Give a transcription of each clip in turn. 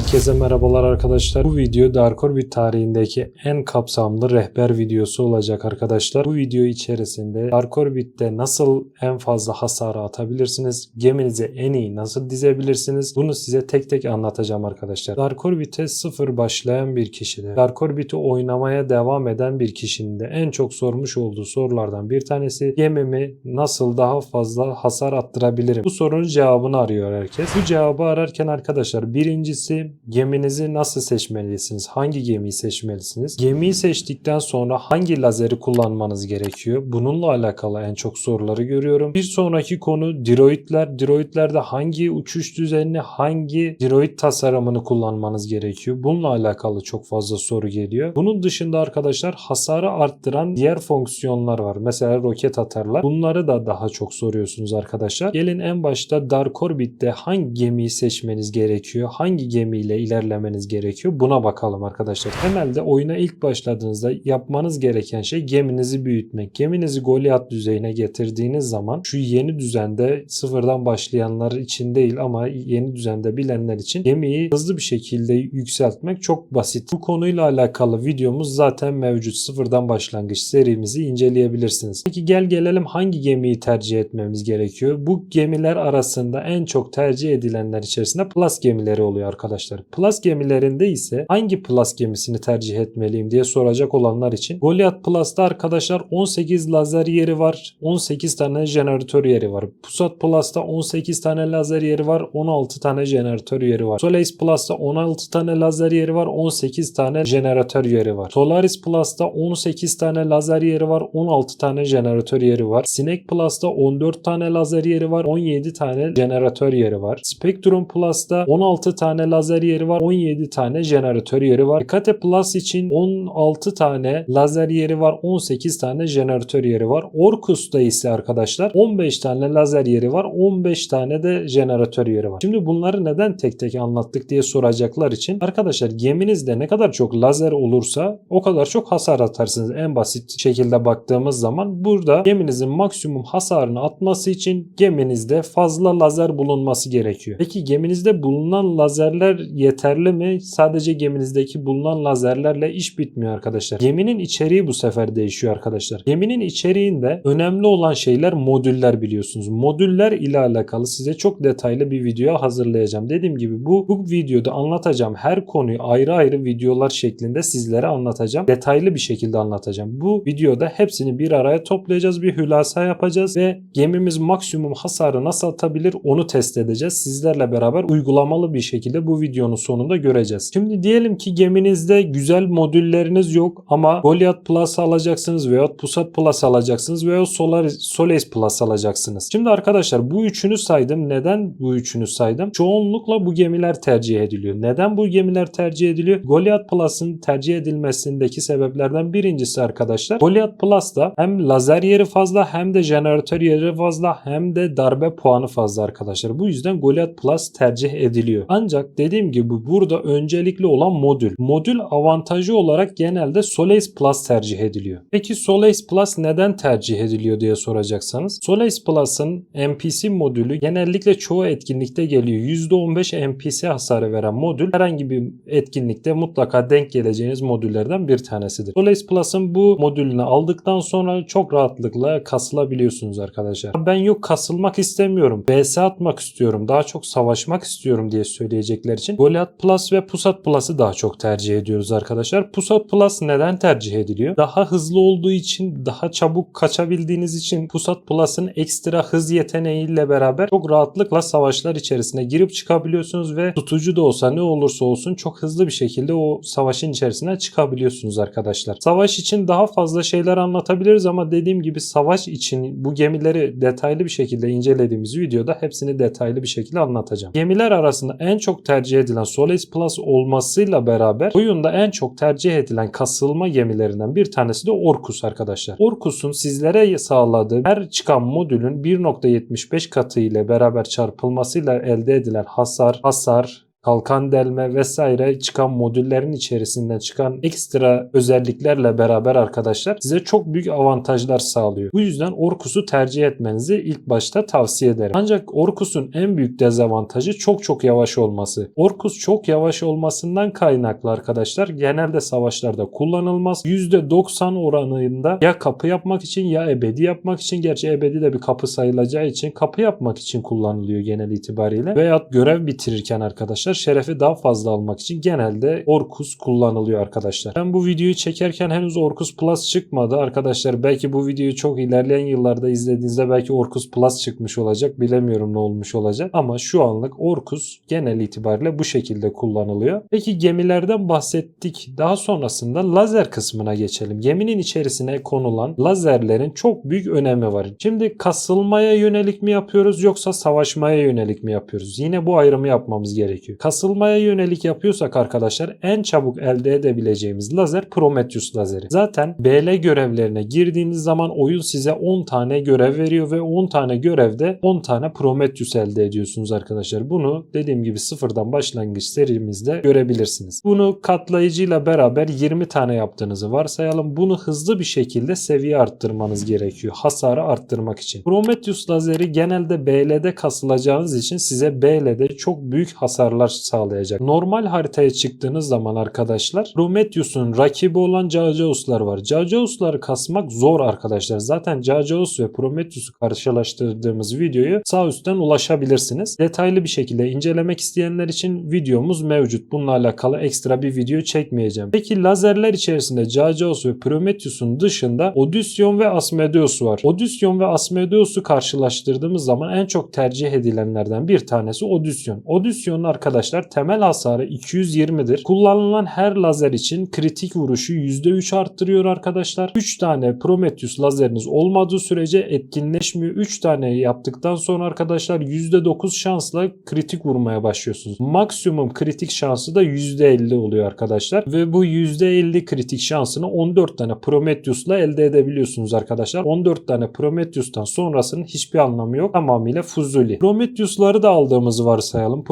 Herkese merhabalar arkadaşlar. Bu video Dark Orbit tarihindeki en kapsamlı rehber videosu olacak arkadaşlar. Bu video içerisinde Dark Orbit'te nasıl en fazla hasarı atabilirsiniz? Geminizi en iyi nasıl dizebilirsiniz? Bunu size tek tek anlatacağım arkadaşlar. Dark Orbit'e sıfır başlayan bir kişide, Dark Orbit'i oynamaya devam eden bir kişinin de en çok sormuş olduğu sorulardan bir tanesi gemimi nasıl daha fazla hasar attırabilirim? Bu sorunun cevabını arıyor herkes. Bu cevabı ararken arkadaşlar birincisi geminizi nasıl seçmelisiniz? Hangi gemiyi seçmelisiniz? Gemiyi seçtikten sonra hangi lazeri kullanmanız gerekiyor? Bununla alakalı en çok soruları görüyorum. Bir sonraki konu droidler. Droidlerde hangi uçuş düzenini, hangi droid tasarımını kullanmanız gerekiyor? Bununla alakalı çok fazla soru geliyor. Bunun dışında arkadaşlar hasarı arttıran diğer fonksiyonlar var. Mesela roket atarlar. Bunları da daha çok soruyorsunuz arkadaşlar. Gelin en başta Dark Orbit'te hangi gemiyi seçmeniz gerekiyor? Hangi gemiyle ilerlemeniz gerekiyor? Buna bakalım arkadaşlar. Temelde oyuna ilk başladığınızda yapmanız gereken şey geminizi büyütmek. Geminizi Goliath düzeyine getirdiğiniz zaman şu yeni düzende sıfırdan başlayanlar için değil ama yeni düzende bilenler için gemiyi hızlı bir şekilde yükseltmek çok basit. Bu konuyla alakalı videomuz zaten mevcut. Sıfırdan başlangıç serimizi inceleyebilirsiniz. Peki gel gelelim hangi gemiyi tercih etmemiz gerekiyor? Bu gemiler arasında en çok tercih edilenler içerisinde Plus gemileri oluyor arkadaşlar. Plus gemilerinde ise hangi Plus gemisini tercih etmeliyim diye soracak olanlar için Goliath Plus'ta arkadaşlar 18 lazer yeri var. 18 tane jeneratör yeri var. Pusat Plus'ta 18 tane lazer yeri var. 16 tane jeneratör yeri var. Solace Plus'ta 16 tane lazer yeri var. 18 tane jeneratör yeri var. Solaris Plus'ta 18 tane lazer yeri var. 16 tane jeneratör yeri var. Snake Plus'ta 14 tane lazer yeri var. 17 tane jeneratör yeri var. Spectrum Plus'ta 16 tane lazer yeri var. 17 tane jeneratör yeri var. Kate Plus için 16 tane lazer yeri var. 18 tane jeneratör yeri var. Orkus'ta ise arkadaşlar 15 tane lazer yeri var. 15 tane de jeneratör yeri var. Şimdi bunları neden tek tek anlattık diye soracaklar için arkadaşlar geminizde ne kadar çok lazer olursa o kadar çok hasar atarsınız. En basit şekilde baktığımız zaman burada geminizin maksimum hasarını atması için geminizde fazla lazer bulunması gerekiyor. Peki geminizde bulunan lazerler yeterli mi? Sadece geminizdeki bulunan lazerlerle iş bitmiyor arkadaşlar. Geminin içeriği bu sefer değişiyor arkadaşlar. Geminin içeriğinde önemli olan şeyler modüller biliyorsunuz. Modüller ile alakalı size çok detaylı bir video hazırlayacağım. Dediğim gibi bu, bu videoda anlatacağım her konuyu ayrı ayrı videolar şeklinde sizlere anlatacağım. Detaylı bir şekilde anlatacağım. Bu videoda hepsini bir araya toplayacağız. Bir hülasa yapacağız ve gemimiz maksimum hasarı nasıl atabilir onu test edeceğiz. Sizlerle beraber uygulamalı bir şekilde bu videonun sonunda göreceğiz. Şimdi diyelim ki geminizde güzel modülleriniz yok ama Goliath Plus alacaksınız veya Pusat Plus alacaksınız veya Solaris, Solace Plus alacaksınız. Şimdi arkadaşlar bu üçünü saydım. Neden bu üçünü saydım? Çoğunlukla bu gemiler tercih ediliyor. Neden bu gemiler tercih ediliyor? Goliath Plus'ın tercih edilmesindeki sebeplerden birincisi arkadaşlar. Goliath Plus'ta hem lazer yeri fazla hem de jeneratör yeri fazla hem de darbe puanı fazla arkadaşlar. Bu yüzden Goliath Plus tercih ediliyor. Ancak dediğim gibi burada öncelikli olan modül. Modül avantajı olarak genelde Solace Plus tercih ediliyor. Peki Solace Plus neden tercih ediliyor diye soracaksanız. Solace Plus'ın NPC modülü genellikle çoğu etkinlikte geliyor. %15 NPC hasarı veren modül herhangi bir etkinlikte mutlaka denk geleceğiniz modüllerden bir tanesidir. Solace Plus'ın bu modülünü aldıktan sonra çok rahatlıkla kasılabiliyorsunuz arkadaşlar. Ben yok kasılmak istemiyorum. BS atmak istiyorum. Daha çok savaşmak istiyorum diye söyleyecekler için Goliath Plus ve Pusat Plus'ı daha çok tercih ediyoruz arkadaşlar. Pusat Plus neden tercih ediliyor? Daha hızlı olduğu için, daha çabuk kaçabildiğiniz için Pusat Plus'ın ekstra hız yeteneğiyle beraber çok rahatlıkla savaşlar içerisine girip çıkabiliyorsunuz ve tutucu da olsa ne olursa olsun çok hızlı bir şekilde o savaşın içerisine çıkabiliyorsunuz arkadaşlar. Savaş için daha fazla şeyler anlatabiliriz ama dediğim gibi savaş için bu gemileri detaylı bir şekilde incelediğimiz videoda hepsini detaylı bir şekilde anlatacağım. Gemiler arasında en çok tercih edilen Solace Plus olmasıyla beraber oyunda en çok tercih edilen kasılma gemilerinden bir tanesi de Orkus arkadaşlar. Orkus'un sizlere sağladığı her çıkan modülün 1.75 katı ile beraber çarpılmasıyla elde edilen hasar, hasar, kalkan delme vesaire çıkan modüllerin içerisinden çıkan ekstra özelliklerle beraber arkadaşlar size çok büyük avantajlar sağlıyor. Bu yüzden Orkus'u tercih etmenizi ilk başta tavsiye ederim. Ancak Orkus'un en büyük dezavantajı çok çok yavaş olması. Orkus çok yavaş olmasından kaynaklı arkadaşlar genelde savaşlarda kullanılmaz. %90 oranında ya kapı yapmak için ya ebedi yapmak için gerçi ebedi de bir kapı sayılacağı için kapı yapmak için kullanılıyor genel itibariyle veya görev bitirirken arkadaşlar şerefi daha fazla almak için genelde Orkus kullanılıyor arkadaşlar. Ben bu videoyu çekerken henüz Orkus Plus çıkmadı arkadaşlar. Belki bu videoyu çok ilerleyen yıllarda izlediğinizde belki Orkus Plus çıkmış olacak. Bilemiyorum ne olmuş olacak. Ama şu anlık Orkus genel itibariyle bu şekilde kullanılıyor. Peki gemilerden bahsettik. Daha sonrasında lazer kısmına geçelim. Geminin içerisine konulan lazerlerin çok büyük önemi var. Şimdi kasılmaya yönelik mi yapıyoruz yoksa savaşmaya yönelik mi yapıyoruz? Yine bu ayrımı yapmamız gerekiyor. Kasılmaya yönelik yapıyorsak arkadaşlar en çabuk elde edebileceğimiz lazer Prometheus lazeri. Zaten BL görevlerine girdiğiniz zaman oyun size 10 tane görev veriyor ve 10 tane görevde 10 tane Prometheus elde ediyorsunuz arkadaşlar. Bunu dediğim gibi sıfırdan başlangıç serimizde görebilirsiniz. Bunu katlayıcıyla beraber 20 tane yaptığınızı varsayalım. Bunu hızlı bir şekilde seviye arttırmanız gerekiyor. Hasarı arttırmak için. Prometheus lazeri genelde BL'de kasılacağınız için size BL'de çok büyük hasarlar sağlayacak. Normal haritaya çıktığınız zaman arkadaşlar Prometheus'un rakibi olan Cacaus'lar var. Cacaus'ları kasmak zor arkadaşlar. Zaten Cacaus ve Prometheus'u karşılaştırdığımız videoyu sağ üstten ulaşabilirsiniz. Detaylı bir şekilde incelemek isteyenler için videomuz mevcut. Bununla alakalı ekstra bir video çekmeyeceğim. Peki lazerler içerisinde Cacaus ve Prometheus'un dışında Odysseum ve Asmodeus var. Odysseum ve Asmodeus'u karşılaştırdığımız zaman en çok tercih edilenlerden bir tanesi Odysseum. Odysseum'un arkadaşlar temel hasarı 220'dir. Kullanılan her lazer için kritik vuruşu %3 arttırıyor arkadaşlar. 3 tane Prometheus lazeriniz olmadığı sürece etkinleşmiyor. 3 tane yaptıktan sonra arkadaşlar %9 şansla kritik vurmaya başlıyorsunuz. Maksimum kritik şansı da %50 oluyor arkadaşlar. Ve bu %50 kritik şansını 14 tane Prometheus'la elde edebiliyorsunuz arkadaşlar. 14 tane Prometheus'tan sonrasının hiçbir anlamı yok. Tamamıyla fuzuli. Prometheus'ları da aldığımızı varsayalım.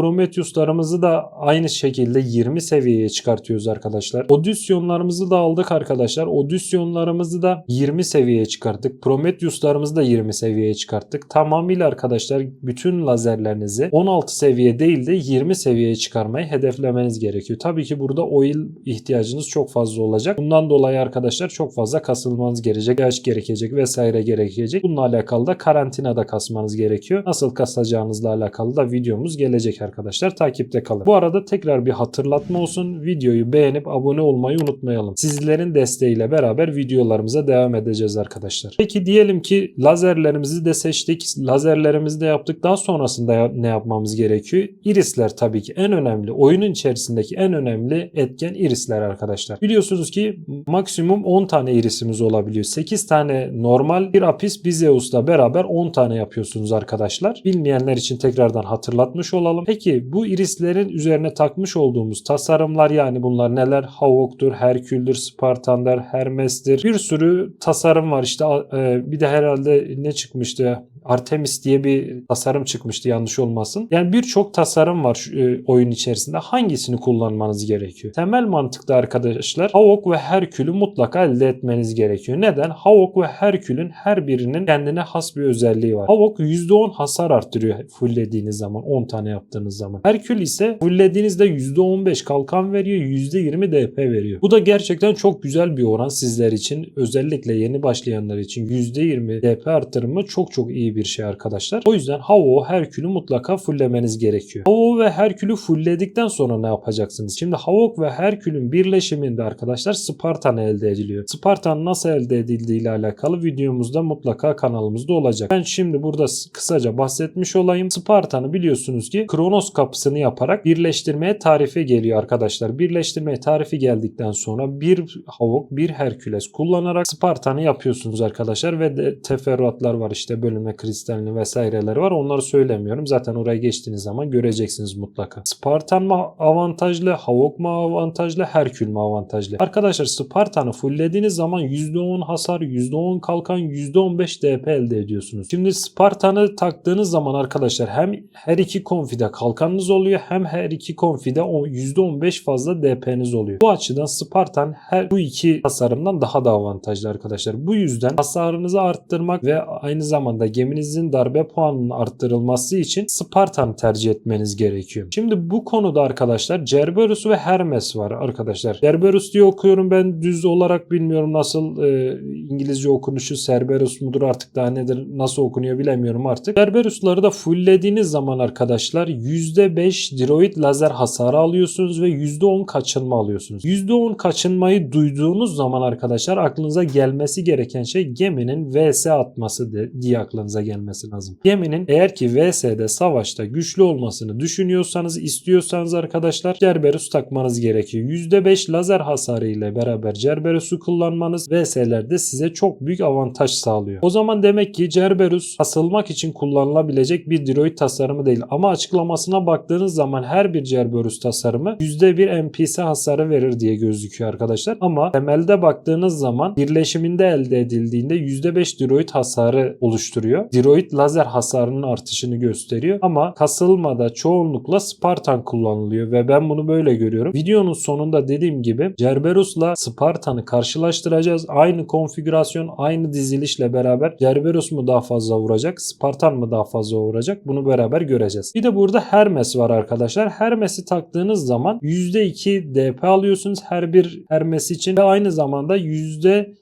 Prometheus'larımızı da aynı şekilde 20 seviyeye çıkartıyoruz arkadaşlar. Odysseum'larımızı da aldık arkadaşlar. Odysseum'larımızı da 20 seviyeye çıkarttık. Prometheus'larımızı da 20 seviyeye çıkarttık. Tamamıyla arkadaşlar bütün lazerlerinizi 16 seviye değil de 20 seviyeye çıkarmayı hedeflemeniz gerekiyor. Tabii ki burada oil ihtiyacınız çok fazla olacak. Bundan dolayı arkadaşlar çok fazla kasılmanız gerekecek. Yaş gerekecek vesaire gerekecek. Bununla alakalı da karantinada kasmanız gerekiyor. Nasıl kasacağınızla alakalı da videomuz gelecek arkadaşlar. Takipte kalın. Bu arada tekrar bir hatırlatma olsun. Videoyu beğenip abone olmayı unutmayalım. Sizlerin desteğiyle beraber videolarımıza devam edeceğiz arkadaşlar. Peki diyelim ki lazerlerimizi de seçtik. Lazerlerimizi de yaptık. Daha sonrasında ne yapmamız gerekiyor? Irisler tabii ki en önemli. Oyunun içerisindeki en önemli etken irisler arkadaşlar. Biliyorsunuz ki maksimum 10 tane irisimiz olabiliyor. 8 tane normal bir apis bir Zeus'la beraber 10 tane yapıyorsunuz arkadaşlar. Bilmeyenler için tekrardan hatırlatmış olalım. Peki bu irislerin üzerine takmış olduğumuz tasarımlar yani bunlar neler? Havok'tur, Herkül'dür, Spartan'dır, Hermes'tir. Bir sürü tasarım var işte e, bir de herhalde ne çıkmıştı? Artemis diye bir tasarım çıkmıştı yanlış olmasın. Yani birçok tasarım var şu, e, oyun içerisinde. Hangisini kullanmanız gerekiyor? Temel mantıkta arkadaşlar Havok ve Herkül'ü mutlaka elde etmeniz gerekiyor. Neden? Havok ve Herkül'ün her birinin kendine has bir özelliği var. Havok %10 hasar arttırıyor fulllediğiniz zaman 10 tane yaptığınız zaman. Herkül ise fulllediğinizde %15 kalkan veriyor, %20 DP veriyor. Bu da gerçekten çok güzel bir oran sizler için. Özellikle yeni başlayanlar için %20 DP arttırımı çok çok iyi bir şey arkadaşlar. O yüzden Havo Herkül'ü mutlaka fulllemeniz gerekiyor. Havo ve Herkül'ü fullledikten sonra ne yapacaksınız? Şimdi Havok ve Herkül'ün birleşiminde arkadaşlar Spartan elde ediliyor. Spartan nasıl elde edildiği ile alakalı videomuzda mutlaka kanalımızda olacak. Ben şimdi burada kısaca bahsetmiş olayım. Spartan'ı biliyorsunuz ki Kronos kapısını yaparak birleştirmeye tarife geliyor arkadaşlar. Birleştirmeye tarifi geldikten sonra bir Havok bir Herküles kullanarak Spartan'ı yapıyorsunuz arkadaşlar ve de teferruatlar var işte bölüme kristalini vesaireleri var. Onları söylemiyorum. Zaten oraya geçtiğiniz zaman göreceksiniz mutlaka. Spartan mı avantajlı, Havok mu avantajlı, Herkül mü avantajlı? Arkadaşlar Spartan'ı fulllediğiniz zaman %10 hasar, %10 kalkan, %15 DP elde ediyorsunuz. Şimdi Spartan'ı taktığınız zaman arkadaşlar hem her iki konfide kalkanınız oluyor hem her iki konfide o %15 fazla DP'niz oluyor. Bu açıdan Spartan her bu iki tasarımdan daha da avantajlı arkadaşlar. Bu yüzden hasarınızı arttırmak ve aynı zamanda geminizin darbe puanının arttırılması için Spartan tercih etmeniz gerekiyor. Şimdi bu konuda arkadaşlar Cerberus ve Hermes var arkadaşlar. Cerberus diye okuyorum ben düz olarak bilmiyorum nasıl e, İngilizce okunuşu Cerberus mudur artık daha nedir nasıl okunuyor bilemiyorum artık. Cerberus'ları da fulllediğiniz zaman arkadaşlar %5 diroid lazer hasarı alıyorsunuz ve %10 kaçınma alıyorsunuz. %10 kaçınmayı duyduğunuz zaman arkadaşlar aklınıza gelmesi gereken şey geminin VS atması diye aklınıza gelmesi lazım. Geminin eğer ki VS'de savaşta güçlü olmasını düşünüyorsanız istiyorsanız arkadaşlar Cerberus takmanız gerekiyor. %5 lazer hasarı ile beraber Cerberus'u kullanmanız VS'lerde size çok büyük avantaj sağlıyor. O zaman demek ki Cerberus asılmak için kullanılabilecek bir droid tasarımı değil ama açıklamasına baktığınız zaman her bir Cerberus tasarımı %1 NPC hasarı verir diye gözüküyor arkadaşlar. Ama temelde baktığınız zaman birleşiminde elde edildiğinde %5 droid hasarı oluşturuyor. Droid lazer hasarının artışını gösteriyor ama kasılmada çoğunlukla Spartan kullanılıyor ve ben bunu böyle görüyorum. Videonun sonunda dediğim gibi Cerberus'la Spartan'ı karşılaştıracağız. Aynı konfigürasyon, aynı dizilişle beraber Cerberus mu daha fazla vuracak, Spartan mı daha fazla vuracak bunu beraber göreceğiz. Bir de burada Hermes var arkadaşlar. Hermes'i taktığınız zaman %2 DP alıyorsunuz her bir Hermes için ve aynı zamanda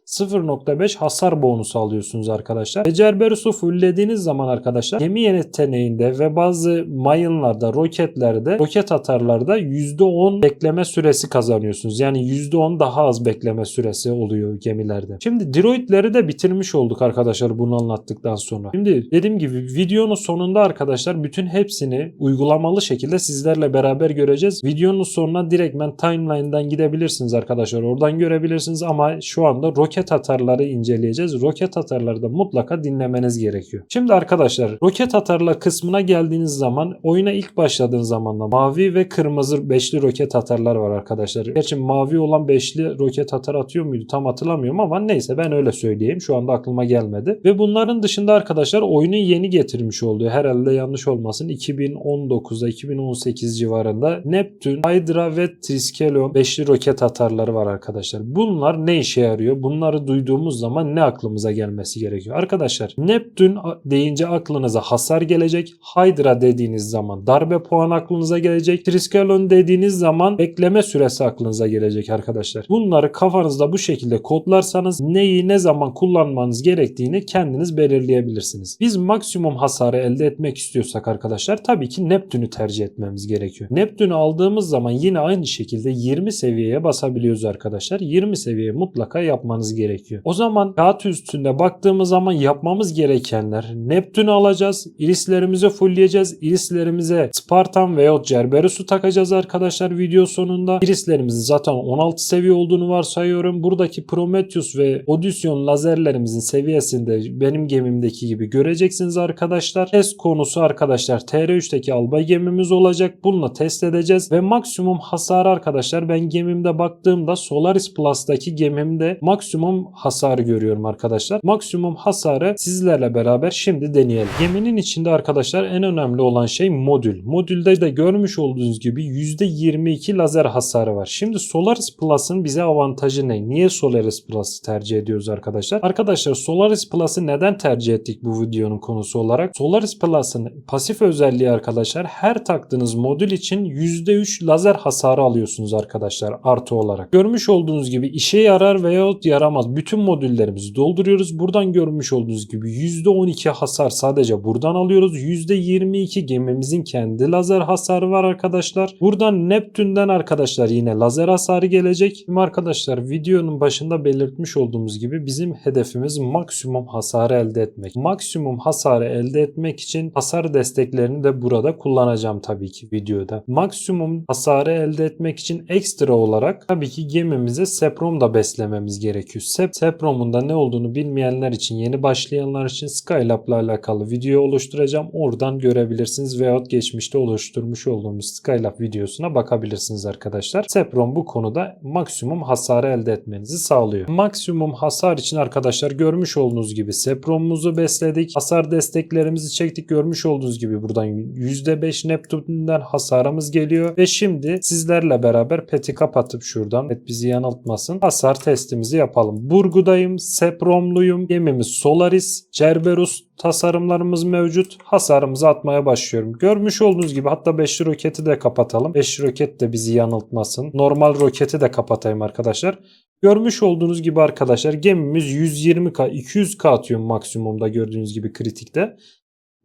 %0.5 hasar bonusu alıyorsunuz arkadaşlar. Ve Cerberus'u fulllediğiniz zaman arkadaşlar gemi yeteneğinde ve bazı mayınlarda, roketlerde, roket atarlarda %10 bekleme süresi kazanıyorsunuz. Yani %10 daha az bekleme süresi oluyor gemilerde. Şimdi droidleri de bitirmiş olduk arkadaşlar bunu anlattıktan sonra. Şimdi dediğim gibi videonun sonunda arkadaşlar bütün hepsini uygulamalı şekilde sizlerle beraber göreceğiz. Videonun sonuna direktmen timeline'dan gidebilirsiniz arkadaşlar. Oradan görebilirsiniz ama şu anda roket atarları inceleyeceğiz. Roket atarları da mutlaka dinlemeniz gerekiyor. Şimdi arkadaşlar roket atarlar kısmına geldiğiniz zaman oyuna ilk başladığınız zaman da mavi ve kırmızı beşli roket atarlar var arkadaşlar. Gerçi mavi olan beşli roket atar atıyor muydu tam hatırlamıyorum ama neyse ben öyle söyleyeyim. Şu anda aklıma gelmedi. Ve bunların dışında arkadaşlar oyunu yeni getirmiş olduğu herhalde yanlış olmasın 2019'da 2018 civarında Neptün, Hydra ve Triskelion beşli roket atarları var arkadaşlar. Bunlar ne işe yarıyor? Bunları duyduğumuz zaman ne aklımıza gelmesi gerekiyor? Arkadaşlar Neptün deyince aklınıza hasar gelecek. Hydra dediğiniz zaman darbe puan aklınıza gelecek. Triskelion dediğiniz zaman bekleme süresi aklınıza gelecek arkadaşlar. Bunları kafanızda bu şekilde kodlarsanız neyi ne zaman kullanmanız gerektiğini kendiniz belirleyebilirsiniz. Biz maksimum hasarı elde etmek istiyorsak arkadaşlar tabii ki Neptün'ü tercih etmemiz gerekiyor. Neptün'ü aldığımız zaman yine aynı şekilde 20 seviyeye basabiliyoruz arkadaşlar. 20 seviyeye mutlaka yapmanız gerekiyor. O zaman kağıt üstünde baktığımız zaman yapmamız gerekenler Neptün'ü alacağız. Irislerimizi fullleyeceğiz. Irislerimize Spartan veya Cerberus'u takacağız arkadaşlar video sonunda. Irislerimizin zaten 16 seviye olduğunu varsayıyorum. Buradaki Prometheus ve Odysseus lazerlerimizin seviyesinde benim gemimdeki gibi göreceksiniz arkadaşlar. Test konusu arkadaşlar TR3'teki albay gemimiz olacak. Bununla test edeceğiz ve maksimum hasar arkadaşlar ben gemimde baktığımda Solaris Plus'taki gemimde maksimum hasarı görüyorum arkadaşlar. Maksimum hasarı sizlerle beraber şimdi deneyelim. Geminin içinde arkadaşlar en önemli olan şey modül. Modülde de görmüş olduğunuz gibi %22 lazer hasarı var. Şimdi Solaris Plus'ın bize avantajı ne? Niye Solaris Plus'ı tercih ediyoruz arkadaşlar? Arkadaşlar Solaris Plus'ı neden tercih ettik bu videonun konusu olarak? Solaris Plus'ın pasif özelliği arkadaşlar her taktığınız modül için %3 lazer hasarı alıyorsunuz arkadaşlar artı olarak. Görmüş olduğunuz gibi işe yarar veyahut yaramaz. Bütün modüllerimizi dolduruyoruz. Buradan görmüş olduğunuz gibi %12 hasar sadece buradan alıyoruz. %22 gemimizin kendi lazer hasarı var arkadaşlar. Buradan Neptün'den arkadaşlar yine lazer hasarı gelecek. Şimdi arkadaşlar videonun başında belirtmiş olduğumuz gibi bizim hedefimiz maksimum hasarı elde etmek. Maksimum hasarı elde etmek için hasar desteklerini de burada kullanacağım tabii ki videoda. Maksimum hasarı elde etmek için ekstra olarak tabii ki gemimize Seprom da beslememiz gerekiyor. Sep da ne olduğunu bilmeyenler için, yeni başlayanlar için Skylab'la alakalı video oluşturacağım. Oradan görebilirsiniz veyahut geçmişte oluşturmuş olduğumuz Skylab videosuna bakabilirsiniz arkadaşlar. Seprom bu konuda maksimum hasarı elde etmenizi sağlıyor. Maksimum hasar için arkadaşlar görmüş olduğunuz gibi Seprom'umuzu besledik. Hasar desteklerimizi çektik. Görmüş olduğunuz gibi buradan %5 Neptün'den hasarımız geliyor. Ve şimdi sizlerle beraber peti kapatıp şuradan et bizi yanıltmasın. Hasar testimizi yapalım. Burgudayım, Sepromluyum, gemimiz Solaris, Cerberus tasarımlarımız mevcut. Hasarımızı atmaya başlıyorum. Görmüş olduğunuz gibi hatta 5 roketi de kapatalım. 5 roket de bizi yanıltmasın. Normal roketi de kapatayım arkadaşlar. Görmüş olduğunuz gibi arkadaşlar gemimiz 120k 200k atıyor maksimumda gördüğünüz gibi kritikte.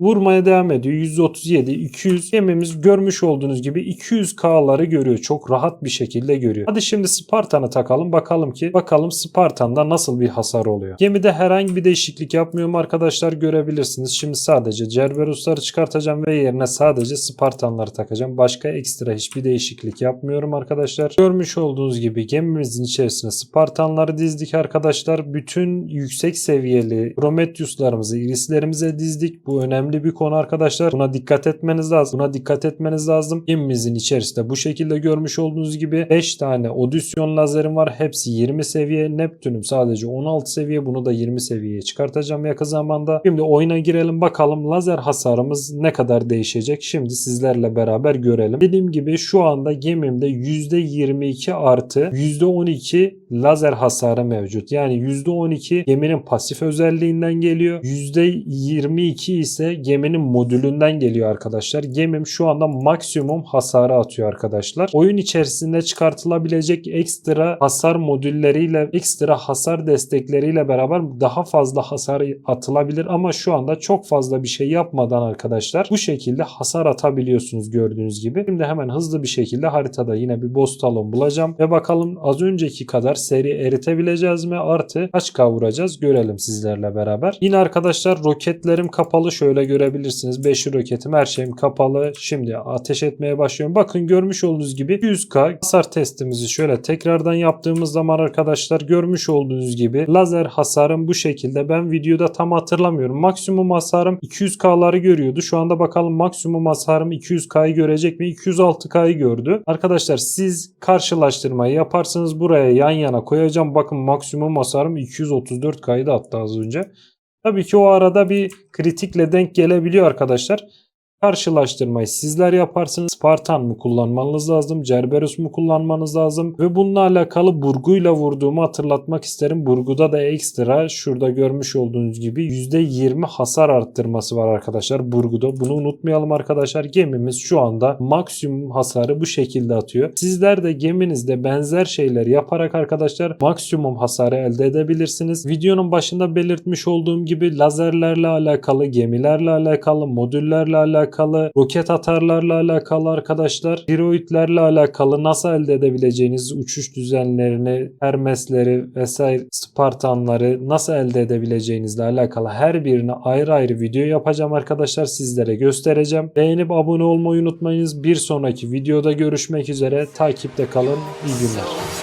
Vurmaya devam ediyor. 137, 200. Gemimiz görmüş olduğunuz gibi 200K'ları görüyor. Çok rahat bir şekilde görüyor. Hadi şimdi Spartan'ı takalım. Bakalım ki bakalım Spartan'da nasıl bir hasar oluyor. Gemide herhangi bir değişiklik yapmıyorum arkadaşlar. Görebilirsiniz. Şimdi sadece Cerberus'ları çıkartacağım ve yerine sadece Spartan'ları takacağım. Başka ekstra hiçbir değişiklik yapmıyorum arkadaşlar. Görmüş olduğunuz gibi gemimizin içerisine Spartan'ları dizdik arkadaşlar. Bütün yüksek seviyeli Prometheus'larımızı irislerimize dizdik. Bu önemli bir konu arkadaşlar. Buna dikkat etmeniz lazım. Buna dikkat etmeniz lazım. Gemimizin içerisinde bu şekilde görmüş olduğunuz gibi 5 tane Odysseon lazerim var. Hepsi 20 seviye. Neptünüm sadece 16 seviye. Bunu da 20 seviyeye çıkartacağım yakın zamanda. Şimdi oyuna girelim bakalım lazer hasarımız ne kadar değişecek. Şimdi sizlerle beraber görelim. Dediğim gibi şu anda gemimde %22 artı %12 lazer hasarı mevcut. Yani %12 geminin pasif özelliğinden geliyor. %22 ise geminin modülünden geliyor arkadaşlar. Gemim şu anda maksimum hasarı atıyor arkadaşlar. Oyun içerisinde çıkartılabilecek ekstra hasar modülleriyle, ekstra hasar destekleriyle beraber daha fazla hasar atılabilir ama şu anda çok fazla bir şey yapmadan arkadaşlar bu şekilde hasar atabiliyorsunuz gördüğünüz gibi. Şimdi hemen hızlı bir şekilde haritada yine bir boss talon bulacağım ve bakalım az önceki kadar seri eritebileceğiz mi artı kaç kavuracağız görelim sizlerle beraber. Yine arkadaşlar roketlerim kapalı şöyle görebilirsiniz. 5 roketim her şeyim kapalı. Şimdi ateş etmeye başlıyorum. Bakın görmüş olduğunuz gibi 100k hasar testimizi şöyle tekrardan yaptığımız zaman arkadaşlar görmüş olduğunuz gibi lazer hasarım bu şekilde. Ben videoda tam hatırlamıyorum. Maksimum hasarım 200k'ları görüyordu. Şu anda bakalım maksimum hasarım 200k'yı görecek mi? 206k'yı gördü. Arkadaşlar siz karşılaştırmayı yaparsınız. Buraya yan yana koyacağım. Bakın maksimum hasarım 234k'yı da attı az önce. Tabii ki o arada bir kritikle denk gelebiliyor arkadaşlar. Karşılaştırmayı sizler yaparsınız. Spartan mı kullanmanız lazım? Cerberus mu kullanmanız lazım? Ve bununla alakalı burguyla vurduğumu hatırlatmak isterim. Burguda da ekstra şurada görmüş olduğunuz gibi %20 hasar arttırması var arkadaşlar burguda. Bunu unutmayalım arkadaşlar. Gemimiz şu anda maksimum hasarı bu şekilde atıyor. Sizler de geminizde benzer şeyler yaparak arkadaşlar maksimum hasarı elde edebilirsiniz. Videonun başında belirtmiş olduğum gibi lazerlerle alakalı, gemilerle alakalı, modüllerle alakalı alakalı, roket atarlarla alakalı arkadaşlar, tiroidlerle alakalı nasıl elde edebileceğiniz uçuş düzenlerini, Hermesleri vesaire Spartanları nasıl elde edebileceğinizle alakalı her birine ayrı ayrı video yapacağım arkadaşlar sizlere göstereceğim. Beğenip abone olmayı unutmayınız. Bir sonraki videoda görüşmek üzere. Takipte kalın. İyi günler.